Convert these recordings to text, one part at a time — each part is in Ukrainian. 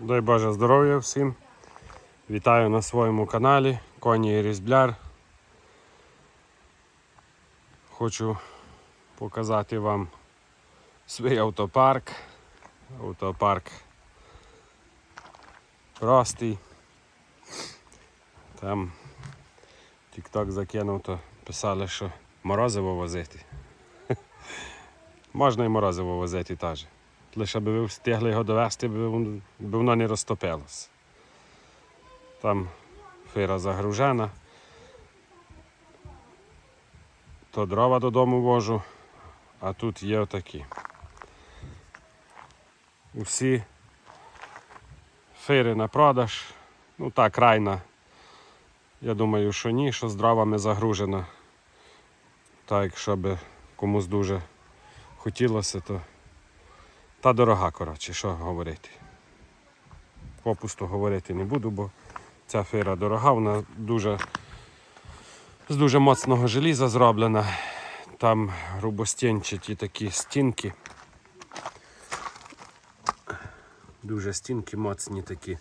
Дай Боже здоров'я всім. Вітаю на своєму каналі Коні і Різбляр. Хочу показати вам свій автопарк. Автопарк простий. Там TikTok закинув, то писали, що морозиво возити. Можна і морозиво возити теж. Лише би ви встигли його довести, би вон- би воно не розтопилось. Там фира загружена. То дрова додому вожу, а тут є отакі. Усі фири на продаж. Ну та крайна. Я думаю, що ні, що з дровами загружена. Так, якщо би комусь дуже хотілося, то та дорога, коротше, що говорити. Попусту говорити не буду, бо ця фира дорога, вона дуже з дуже моцного желіза зроблена. Там грубостінчаті такі стінки. Дуже стінки моцні такі.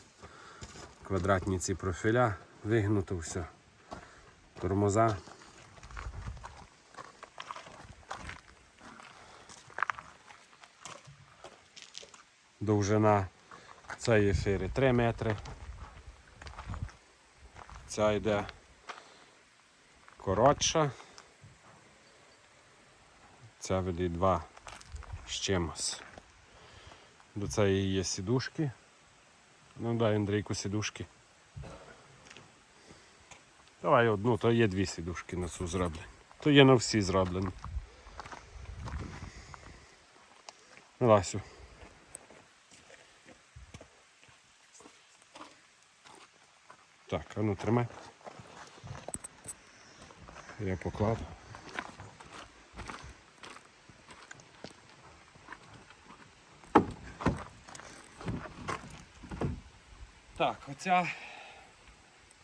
Квадратні ці профіля, вигнуто все. Тормоза. Довжина цієї фири 3 метри. Ця йде коротша. Ця веде 2 з чимось. До цієї є сідушки. Ну дай Андрійку сідушки. Давай одну, то є дві сідушки на цю зроблені. То є на всі зроблені. Ласю. Так, а ну тримай. Я поклав. Так, оця,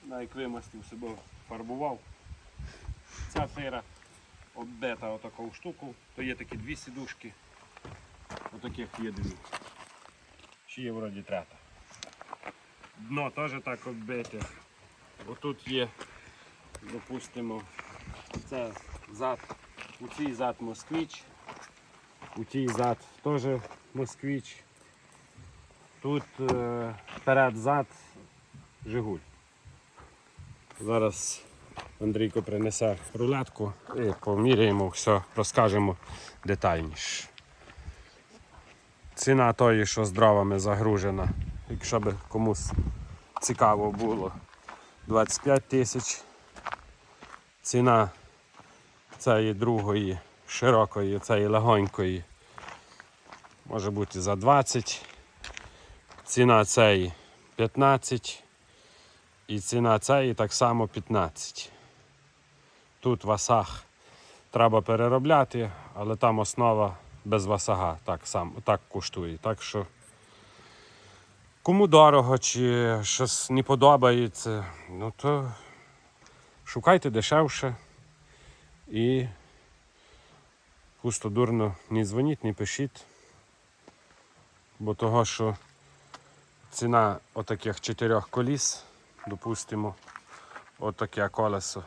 на як вимастив себе, фарбував. Ця фера оббита отаку штуку, то є такі дві сідушки. Отаких є дві. Ще є вроді трета. Дно теж так оббите. Отут є, допустимо, це зад, у цій зад москвич, у цій зад теж москвич. Тут е, перед зад Жигуль. Зараз Андрійко принесе рулетку і поміряємо все, розкажемо детальніше. Ціна тої, що з дровами загружена, якщо б комусь цікаво було, 25 тисяч. Ціна цієї другої, широкої, цієї легонької, може бути за 20. Ціна цієї 15. І ціна цієї так само 15. Тут васаг треба переробляти, але там основа без васага так, сам, так коштує. Так що кому дорого чи щось не подобається, ну то шукайте дешевше. І пустодурно не дзвоніть, не пишіть, бо того, що ціна отаких чотирьох коліс, допустимо, отаке колесо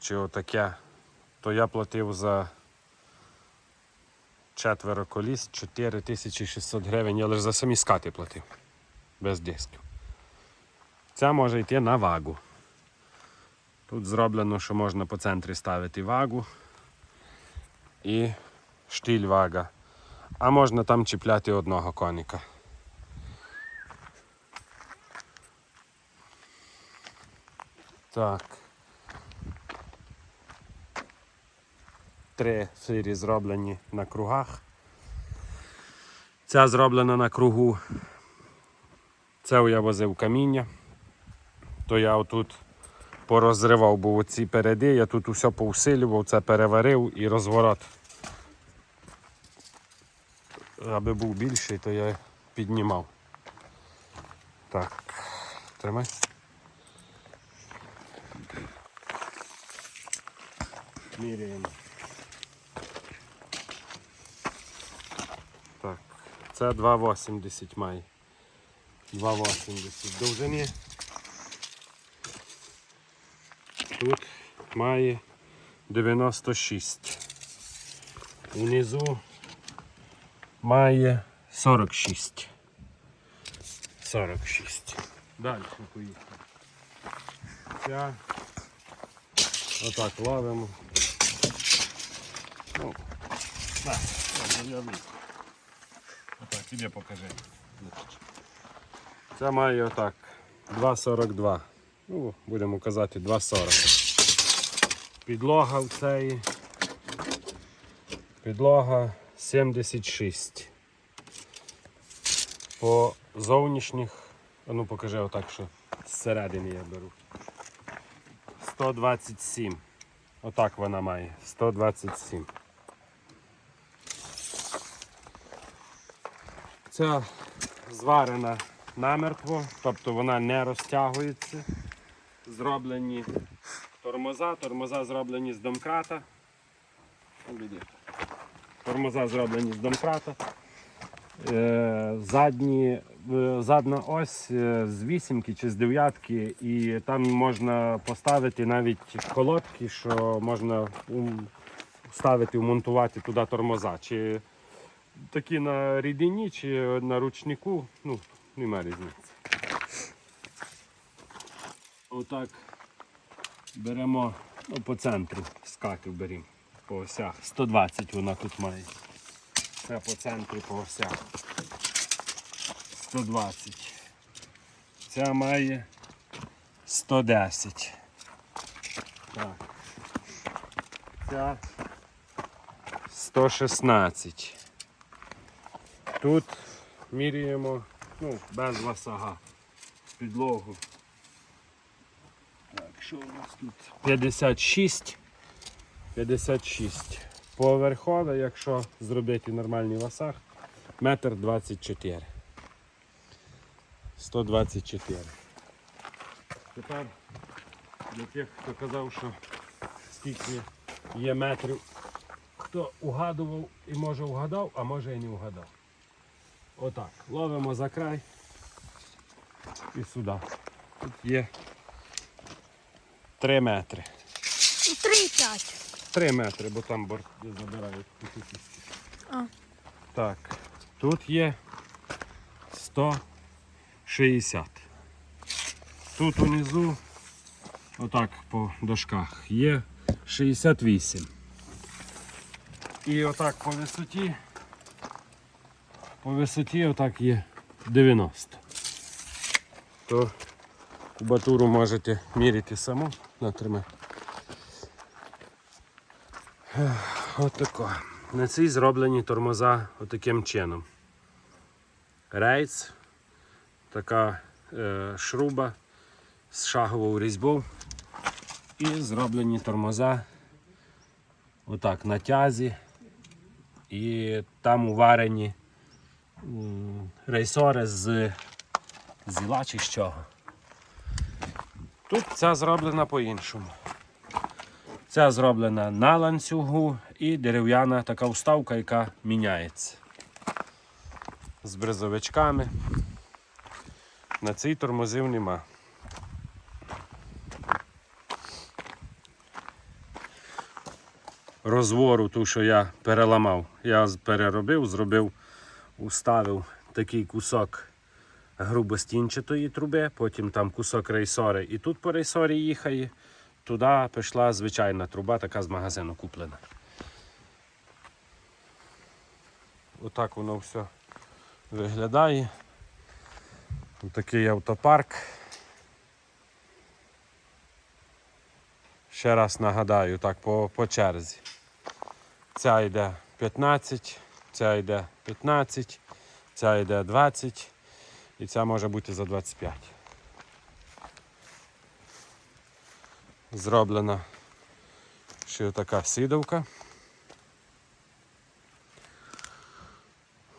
чи отаке, то я платив за четверо коліс 4600 гривень, я лише за самі скати платив. Без дисків. Ця може йти на вагу. Тут зроблено, що можна по центрі ставити вагу і штиль вага. А можна там чіпляти одного коника. Так. Три фирі зроблені на кругах. Ця зроблена на кругу. Це я возив каміння. То я отут порозривав, бо оці переди, я тут усе повсилював, це переварив і розворот. Аби був більший, то я піднімав. Так, тримай. Міряємо. Так, це 2,80 має. 2,80 довжини. Тут має 96. Унизу має 46. 46. Далі поїхали. Ця. Отак ловимо. Ну, ладно, я тобі покажи. Це має отак 2,42. Ну, будемо казати 2,40. Підлога в цей. Підлога 76. По зовнішніх, ну покажи отак, що зсередини я беру. 127. Отак вона має. 127. Ця зварена намертво, тобто вона не розтягується. Зроблені тормоза, тормоза зроблені з домкрата. Тормоза зроблені з домкрата. Е, Задні, е, задна ось е, з вісімки чи з дев'ятки, і там можна поставити навіть колодки, що можна ставити, вмонтувати туди тормоза. Чи такі на рідині, чи на ручнику, ну, немає різниці. Отак беремо ну, по центру скатів беремо по осях. 120 вона тут має. Це по центру по осях. 120. Ця має 110. Так. Ця 116. Тут міряємо ну, без васага підлогу. Так, що у нас тут? 56. 56. Поверхове, якщо зробити нормальний васаг, метр 24. 124. Тепер для тих, хто казав, що скільки є метрів, хто угадував і може угадав, а може і не угадав. Отак. Ловимо за край і сюди. Тут є 3 метри. Ну, 30. 3 метри, бо там борт забирають. А. Так, тут є 160. Тут унизу, отак по дошках, є 68. І отак по висоті, по висоті отак є 90. То кубатуру можете міряти саму, натримай. Отако. На цій зроблені тормоза отаким чином. Рейц, така е, шруба з шаговою різьбою. І зроблені тормоза отак на тязі. І там уварені рейсори з зіла чи з чого. Тут ця зроблена по-іншому. Ця зроблена на ланцюгу і дерев'яна така вставка, яка міняється. З бризовичками. На цій тормозів нема. Розвору, ту, що я переламав, я переробив, зробив, уставив такий кусок грубостінчатої труби, потім там кусок рейсори, і тут по рейсорі їхає. Туди пішла звичайна труба, така з магазину куплена. Отак воно все виглядає. Такий автопарк. Ще раз нагадаю, так по, по черзі. Ця йде 15, ця йде 15, ця йде 20 і ця може бути за 25. зроблена ще така сідовка.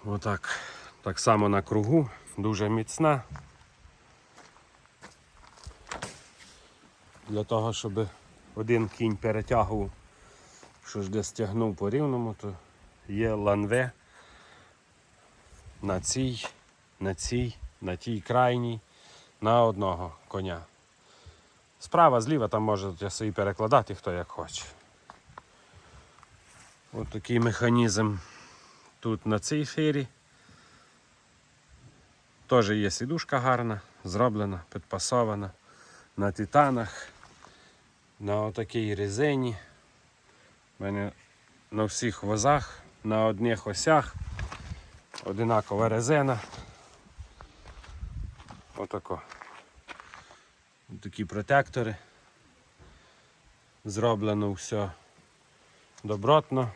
Отак. Так само на кругу, дуже міцна. Для того, щоб один кінь перетягував, що ж десь тягнув по рівному, то є ланве на цій, на цій, на тій крайній, на одного коня. Справа, зліва там можете собі перекладати хто як хоче. Ось такий механізм тут на цій фірі. Теж є сідушка гарна, зроблена, підпасована на титанах, на отакій резині. У мене на всіх возах, на одних осях одинакова резина. Отако. Такі протектори. Зроблено все добротно.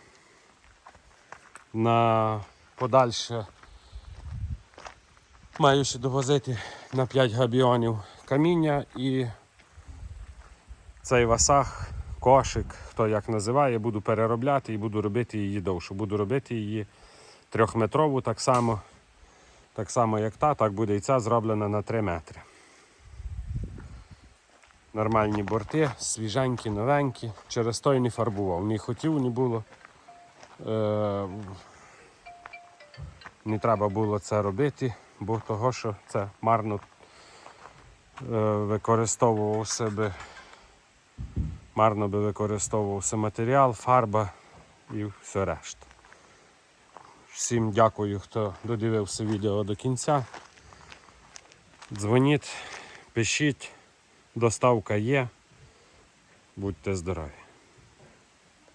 На подальше маю ще довозити на 5 габіонів каміння і цей васах, кошик, хто як називає, буду переробляти і буду робити її довшу. Буду робити її трьохметрову так само, так само як та, так буде і ця зроблена на 3 метри. Нормальні борти, свіженькі, новенькі. Через той не фарбував. Ні хотів, ні було. Е, не треба було це робити, бо того, що це марно е, використовував себе, марно би використовувався матеріал, фарба і все решта. Всім дякую, хто додивився відео до кінця. Дзвоніть, пишіть, доставка є. Будьте здорові!